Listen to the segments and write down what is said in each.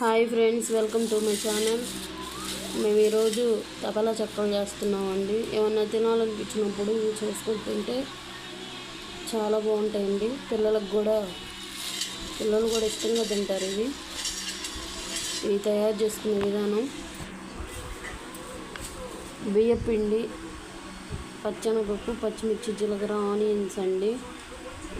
Hi friends welcome to my channel. మేము ఈరోజు తపాలా చక్రం చేస్తున్నామండి. ఏమన్నా తినాలనిపించినప్పుడు ఇవి చేసుకుని తింటే చాలా బాగుంటాయండి. పిల్లలకు కూడా పిల్లలు కూడా ఇష్టంగా తింటారు ఇవి. ఇవి తయారు చేసుకునే విధానం. బియ్యపిండి పచ్చనపప్పు పచ్చిమిర్చి జీలకర్ర ఆనియన్స్ అండి.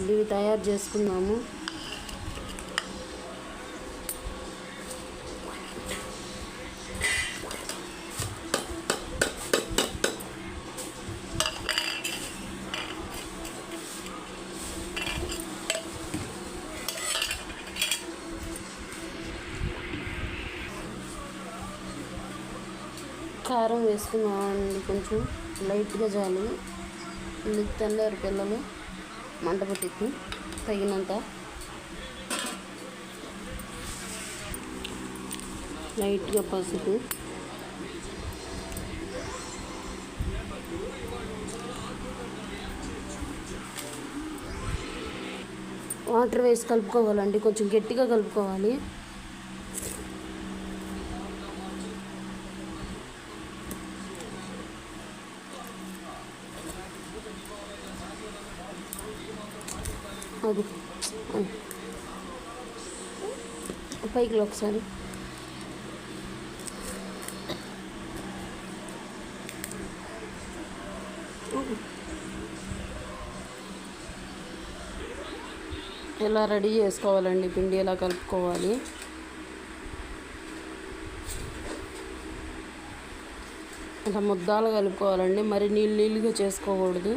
ఇవి తయారు చేసుకుందాము వేసుకున్నామండి కొంచెం. లైట్గా చాలు ఇందుకు పిల్లలు మంట పట్టిద్ది తగినంత. లైట్గా పసుపు. వాటర్ వేసి కలుపుకోవాలండి. కొంచెం గట్టిగా కలుపుకోవాలి. అది పైకి ఒకసారి ఎలా రెడీ చేసుకోవాలండి? పిండి ఎలా కలుపుకోవాలి? ఇలా ముద్దాలు కలుపుకోవాలండి. మరి నీళ్ళు నీళ్ళుగా చేసుకోకూడదు.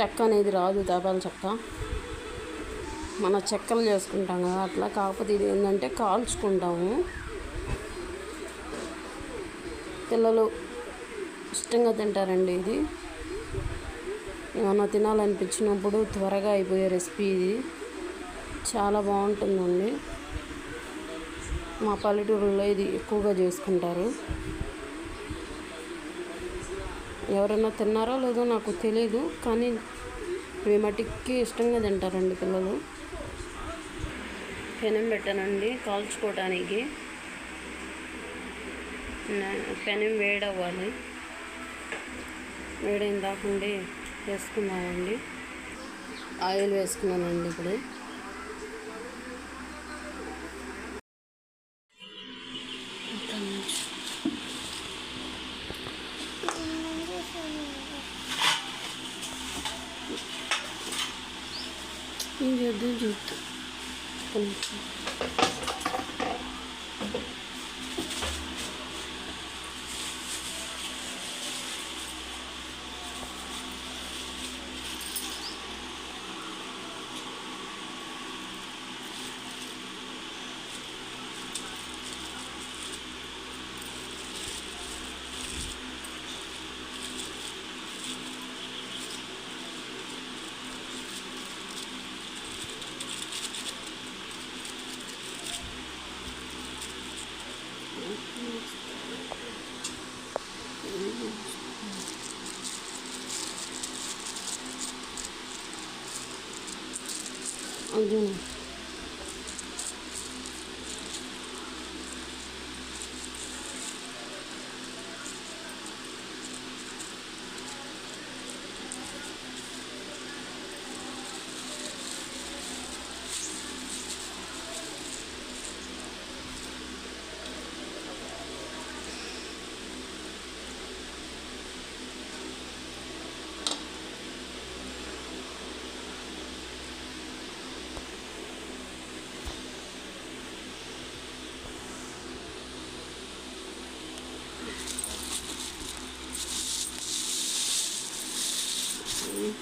చెక్క అనేది రాదు తపాల చెక్క. మన చెక్కలు చేసుకుంటాం కదా అట్లా కాకపోతే ఇది ఏంటంటే కాల్చుకుంటాము. పిల్లలు ఇష్టంగా తింటారండి ఇది. ఏమన్నా తినాలనిపించినప్పుడు త్వరగా అయిపోయే రెసిపీ ఇది. చాలా బాగుంటుందండి. మా పల్లెటూరులో ఇది ఎక్కువగా చేసుకుంటారు. ఎవరైనా తిన్నారో లేదో నాకు తెలియదు కానీ ఇవి మట్టికి ఇష్టంగా తింటారండి పిల్లలు. పెనం పెట్టానండి కాల్చుకోవటానికి. పెనం వేడవ్వాలి. వేడైన దాకుండి వేసుకున్నానండి ఆయిల్ వేసుకున్నానండి ఇప్పుడు. İnce düz tuttum. doing?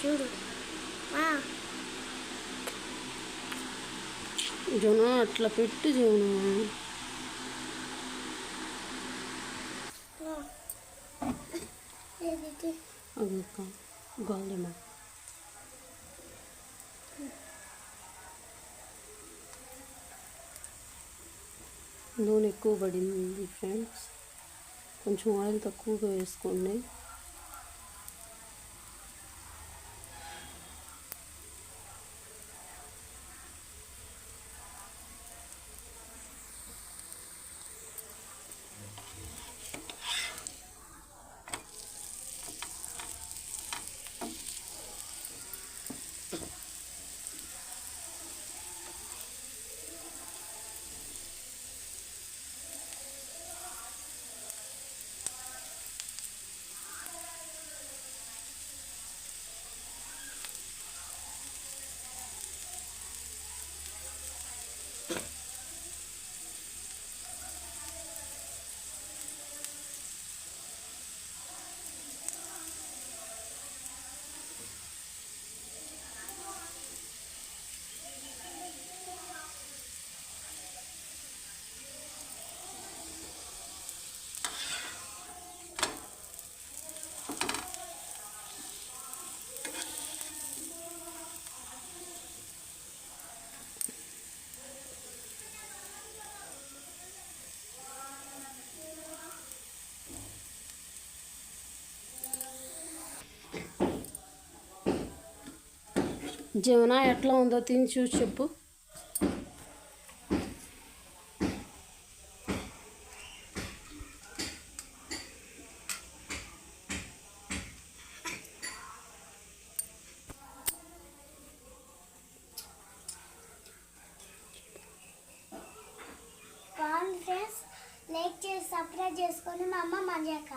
చూడు. జన అట్లా పెట్టు జన. ఏది అదొక గోల్డెమ నూనె ఎక్కువ పడింది ఫ్రెండ్స్ కొంచెం ఆయిల్ తక్కువగా వేసుకోండి. జమున ఎట్లా ఉందో తిని చూసి చెప్పు. బాగుంది ఫ్రెండ్స్ లైక్ చేసి సబ్స్క్రైబ్ చేసుకొని మా అమ్మ మంజాక.